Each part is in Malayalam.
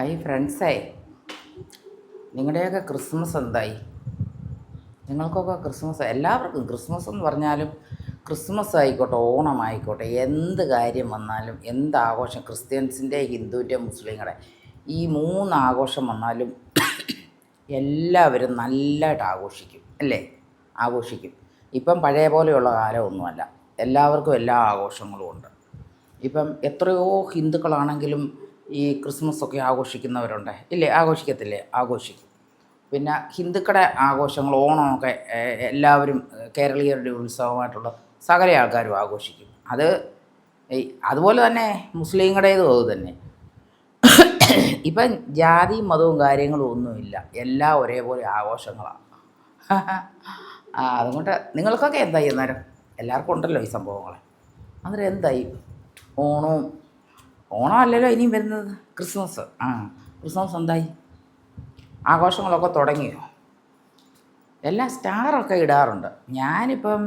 ഹൈ ഫ്രണ്ട്സേ. നിങ്ങളുടെയൊക്കെ ക്രിസ്മസ് എന്തായി? നിങ്ങൾക്കൊക്കെ ക്രിസ്മസ് എല്ലാവർക്കും ക്രിസ്മസ് എന്ന് പറഞ്ഞാലും ക്രിസ്മസ് ആയിക്കോട്ടെ ഓണം ആയിക്കോട്ടെ എന്ത് കാര്യം വന്നാലും എന്ത് ആഘോഷം ക്രിസ്ത്യൻസിന്റെ ഹിന്ദുവിന്റെ മുസ്ലിങ്ങളുടെ ഈ മൂന്ന് ആഘോഷം വന്നാലും എല്ലാവരും നല്ലതായിട്ട് ആഘോഷിക്കും അല്ലേ? ആഘോഷിക്കും. ഇപ്പം പഴയ പോലെയുള്ള കാലമൊന്നുമല്ല. എല്ലാവർക്കും എല്ലാ ആഘോഷങ്ങളും ഉണ്ട്. ഇപ്പം എത്രയോ ഹിന്ദുക്കളാണെങ്കിലും ഈ ക്രിസ്മസ് ഒക്കെ ആഘോഷിക്കുന്നവരുണ്ട്. ഇല്ലേ? ആഘോഷിക്കത്തില്ലേ? ആഘോഷിക്കും. പിന്നെ ഹിന്ദുക്കളുടെ ആഘോഷങ്ങൾ ഓണമൊക്കെ എല്ലാവരും കേരളീയരുടെ ഉത്സവമായിട്ടുള്ള സകല ആൾക്കാരും ആഘോഷിക്കും. അത് അതുപോലെ തന്നെ മുസ്ലിങ്ങളുടേതും അത് തന്നെ. ഇപ്പം ജാതി മതവും കാര്യങ്ങളും ഒന്നുമില്ല. എല്ലാം ഒരേപോലെ ആഘോഷങ്ങളാണ് അതുകൊണ്ട് നിങ്ങൾക്കൊക്കെ എന്തായി അന്നേരം? എല്ലാവർക്കും ഉണ്ടല്ലോ ഈ സംഭവങ്ങളെ. അന്നേരം എന്തായി? ഓണവും ഓണം അല്ലല്ലോ ഇനിയും വരുന്നത്. ക്രിസ്മസ്. ആ ക്രിസ്മസ് എന്തായി? ആഘോഷങ്ങളൊക്കെ തുടങ്ങിയോ എല്ലാം സ്റ്റാറൊക്കെ ഇടാറുണ്ട്. ഞാനിപ്പം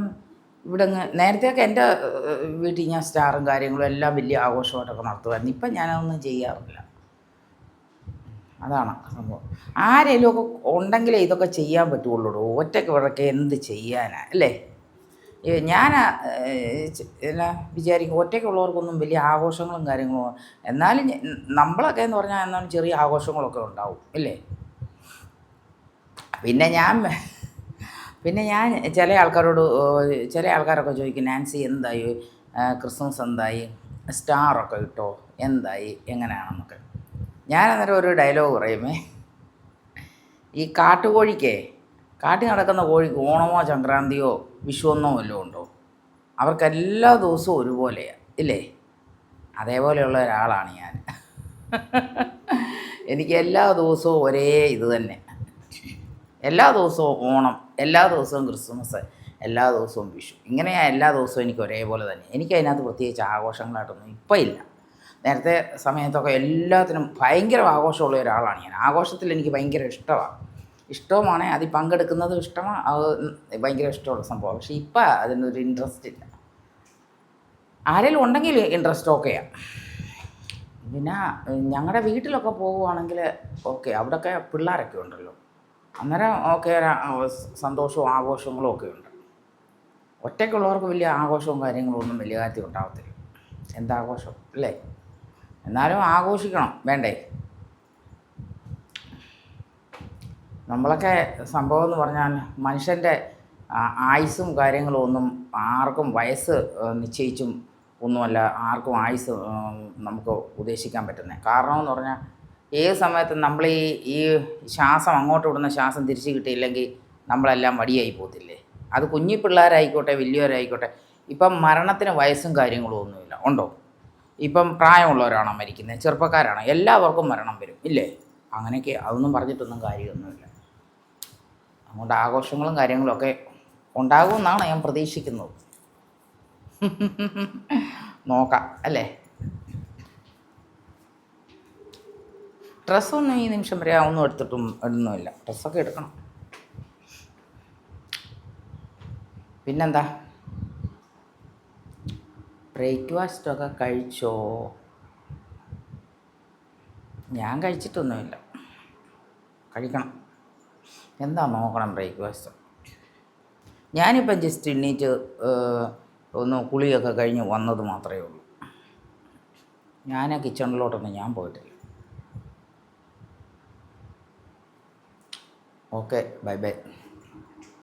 ഇവിടെ നേരത്തെയൊക്കെ എന്റെ വീട്ടിൽ ഞാൻ സ്റ്റാറും കാര്യങ്ങളും എല്ലാം വലിയ ആഘോഷമായിട്ടൊക്കെ നടത്തുമായിരുന്നു. ഇപ്പം ഞാനതൊന്നും ചെയ്യാറില്ല. അതാണ് സംഭവം. ആരെങ്കിലും ഒക്കെ ഉണ്ടെങ്കിലേ ഇതൊക്കെ ചെയ്യാൻ പറ്റുള്ളൂ ഒറ്റയ്ക്ക് ഇവിടെയൊക്കെ എന്ത് ചെയ്യാനാണ് അല്ലേ? ഞാൻ എന്നാ വിചാരിക്കും ഒറ്റയ്ക്കുള്ളവർക്കൊന്നും വലിയ ആഘോഷങ്ങളും കാര്യങ്ങളും എന്നാലും നമ്മളൊക്കെ എന്ന് പറഞ്ഞാൽ എന്നാലും ചെറിയ ആഘോഷങ്ങളൊക്കെ ഉണ്ടാവും അല്ലേ? പിന്നെ ഞാൻ പിന്നെ ഞാൻ ചില ആൾക്കാരോട് ചില ആൾക്കാരൊക്കെ ചോദിക്കും നാൻസി എന്തായി? ക്രിസ്മസ് എന്തായി? സ്റ്റാറൊക്കെ കിട്ടോ? എന്തായി? എങ്ങനെയാണെന്നൊക്കെ. ഞാൻ അന്നേരം ഒരു ഡയലോഗ് പറയുമേ ഈ കാട്ടുകോഴിക്കേ കാട്ടിൽ നടക്കുന്ന കോഴിക്ക് ഓണമോ സംക്രാന്തിയോ വിഷുവെന്നോ വല്ലതും ഉണ്ടോ? അവർക്ക് എല്ലാ ദിവസവും ഒരുപോലെയാണ് ഇല്ലേ? അതേപോലെയുള്ള ഒരാളാണ് ഞാൻ. എനിക്ക് എല്ലാ ദിവസവും ഒരേ ഇത് തന്നെ. എല്ലാ ദിവസവും ഓണം എല്ലാ ദിവസവും ക്രിസ്മസ് എല്ലാ ദിവസവും വിഷു. ഇങ്ങനെയാ എല്ലാ ദിവസവും എനിക്ക് ഒരേപോലെ തന്നെ. എനിക്ക് അതിനകത്ത് പ്രത്യേകിച്ച് ആഘോഷങ്ങളായിട്ടൊന്നും ഇപ്പം ഇല്ല. നേരത്തെ സമയത്തൊക്കെ എല്ലാത്തിനും ഭയങ്കര ആഘോഷമുള്ള ഒരാളാണ് ഞാൻ. ആഘോഷത്തിൽ എനിക്ക് ഭയങ്കര ഇഷ്ടമാണ്. ഇഷ്ടവുമാണ്. അതിൽ പങ്കെടുക്കുന്നതും ഇഷ്ടമാണ്. അത് ഭയങ്കര ഇഷ്ടമുള്ള സംഭവം പക്ഷേ ഇപ്പം അതിനൊരു ഇൻട്രസ്റ്റ് ഇല്ല. ആരെങ്കിലും ഉണ്ടെങ്കിൽ ഇൻട്രസ്റ്റ് ഓക്കെയാണ് പിന്നെ ഞങ്ങളുടെ വീട്ടിലൊക്കെ പോവുകയാണെങ്കിൽ ഓക്കെ അവിടെയൊക്കെ പിള്ളേരൊക്കെ ഉണ്ടല്ലോ. അന്നേരം ഓക്കെ സന്തോഷവും ആഘോഷങ്ങളും ഒക്കെ ഉണ്ട്. ഒറ്റയ്ക്കുള്ളവർക്ക് വലിയ ആഘോഷവും കാര്യങ്ങളും ഒന്നും വലിയ കാര്യത്തിൽ ഉണ്ടാകത്തില്ല എന്താഘോഷം? അല്ലേ? എന്നാലും ആഘോഷിക്കണം. വേണ്ടേ? നമ്മളൊക്കെ സംഭവം എന്ന് പറഞ്ഞാൽ മനുഷ്യന്റെ ആയുസും ആയുസ്സും കാര്യങ്ങളും ഒന്നും ആർക്കും വയസ്സ് നിശ്ചയിച്ചും ഒന്നുമല്ല ആർക്കും ആയുസ് നമുക്ക് ഉദ്ദേശിക്കാൻ പറ്റുന്നത് കാരണം എന്ന് പറഞ്ഞാൽ ഏത് സമയത്തും നമ്മൾ ഈ ഈ ശ്വാസം അങ്ങോട്ട് വിടുന്ന ശ്വാസം തിരിച്ചു കിട്ടിയില്ലെങ്കിൽ നമ്മളെല്ലാം വടിയായി പോകത്തില്ലേ? അത് കുഞ്ഞു പിള്ളേരായിക്കോട്ടെ വലിയവരായിക്കോട്ടെ ഇപ്പം മരണത്തിന് വയസ്സും കാര്യങ്ങളും ഒന്നുമില്ല. ഉണ്ടോ? ഇപ്പം പ്രായമുള്ളവരാണോ മരിക്കുന്നത് ചെറുപ്പക്കാരാണോ എല്ലാവർക്കും മരണം വരും ഇല്ലേ? അങ്ങനെയൊക്കെ അതൊന്നും പറഞ്ഞിട്ടൊന്നും കാര്യമൊന്നുമില്ല. അതുകൊണ്ട് ആഘോഷങ്ങളും കാര്യങ്ങളും ഒക്കെ ഉണ്ടാകുമെന്നാണ് ഞാൻ പ്രതീക്ഷിക്കുന്നത്. നോക്കാം അല്ലേ? ഡ്രസ്സൊന്നും ഈ നിമിഷം വരെ ഒന്നും എടുത്തിട്ടും ഇടുന്നുമില്ല. ഡ്രസ്സൊക്കെ എടുക്കണം. പിന്നെന്താ? ബ്രേക്ക്ഫാസ്റ്റൊക്കെ കഴിച്ചോ? ഞാൻ കഴിച്ചിട്ടൊന്നുമില്ല. കഴിക്കണം. എന്താ നോക്കണം ബ്രേക്ക്ഫാസ്റ്റ്? ഞാനിപ്പം ജസ്റ്റ് എണ്ണീറ്റ് ഒന്ന് കുളിയൊക്കെ കഴിഞ്ഞ് വന്നത് മാത്രമേ ഉള്ളൂ. ഞാൻ കിച്ചണിലോട്ടൊന്നും ഞാൻ പോയിട്ടില്ല. Okay bye bye.